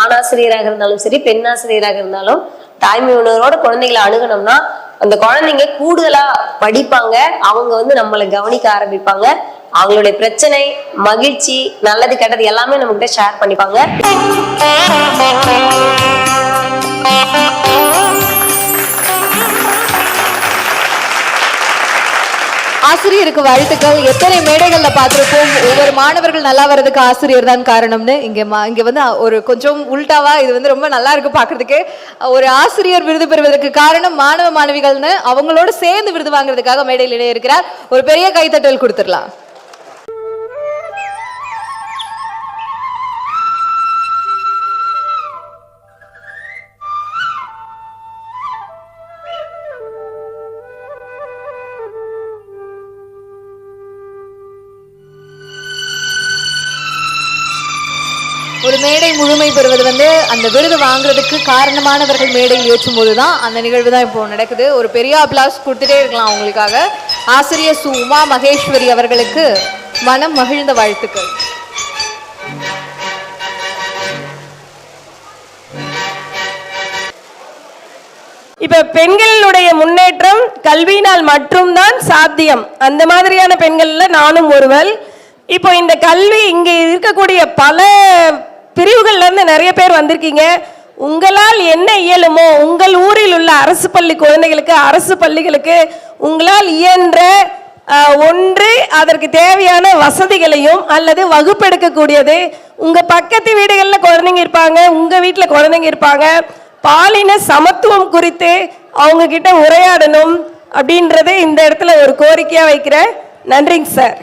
ஆணாசிரியராக இருந்தாலும் சரி பெண்ணாசிரியராக இருந்தாலும் தாய்மை உணர்வோட குழந்தைகளை அணுகணும்னா அந்த குழந்தைங்க கூடுதலா படிப்பாங்க. அவங்க வந்து நம்மளை கவனிக்க ஆரம்பிப்பாங்க. அவங்களுடைய பிரச்சனை மகிழ்ச்சி நல்லது கெட்டது எல்லாமே நம்ம கிட்ட ஷேர் பண்ணிப்பாங்க. ஆசிரியருக்கு வாழ்த்துக்கள். எத்தனை மேடைகள்ல பார்த்திருப்போம். ஒவ்வொரு மாணவர்கள் நல்லா வர்றதுக்கு ஆசிரியர் தான் காரணம்னு. இங்க மா- இங்க வந்து ஒரு கொஞ்சம் உல்டாவா இது வந்து ரொம்ப நல்லா இருக்கு பாக்குறதுக்கு ஒரு ஆசிரியர் விருது பெறுவதற்கு காரணம் மாணவ மாணவிகள்னு அவங்களோட சேர்ந்து விருது வாங்குறதுக்காக மேடையில் இணைய இருக்கிறார். ஒரு பெரிய கைத்தட்டல் கொடுத்துடலாம். ஒரு மேடை முழுமை பெறுவது வந்து அந்த விருது வாங்குறதுக்கு காரணமானவர்கள் மேடையில் ஏற்றும் போது தான் அந்த நிகழ்வு தான் இப்போ நடக்குது. ஒரு பெரிய அப்ளாஸ் கொடுத்துட்டே இருக்கலாம் அவங்களுக்காக. ஆசிரியர் சு உமா மகேஸ்வரி அவர்களுக்கு மனம் மகிழ்ந்த வாழ்த்துக்கள். இப்ப பெண்களுடைய முன்னேற்றம் கல்வியினால் மட்டும்தான் சாத்தியம். அந்த மாதிரியான பெண்கள்ல நானும் ஒருவள். இப்போ இந்த கல்வி இங்கே இருக்கக்கூடிய பல பிரிவுகள்லேருந்து நிறைய பேர் வந்திருக்கீங்க. உங்களால் என்ன இயலுமோ உங்கள் ஊரில் உள்ள அரசு பள்ளி குழந்தைகளுக்கு அரசு பள்ளிகளுக்கு உங்களால் இயன்ற ஒன்று அதற்கு தேவையான வசதிகளையும் அல்லது வகுப்பெடுக்கக்கூடியது. உங்கள் பக்கத்து வீடுகளில் குழந்தைங்க இருப்பாங்க உங்கள் வீட்டில் குழந்தைங்க இருப்பாங்க. பாலின சமத்துவம் குறித்து அவங்க கிட்ட உரையாடணும் அப்படின்றது இந்த இடத்துல ஒரு கோரிக்கையாக வைக்கிறேன். நன்றிங்க சார்.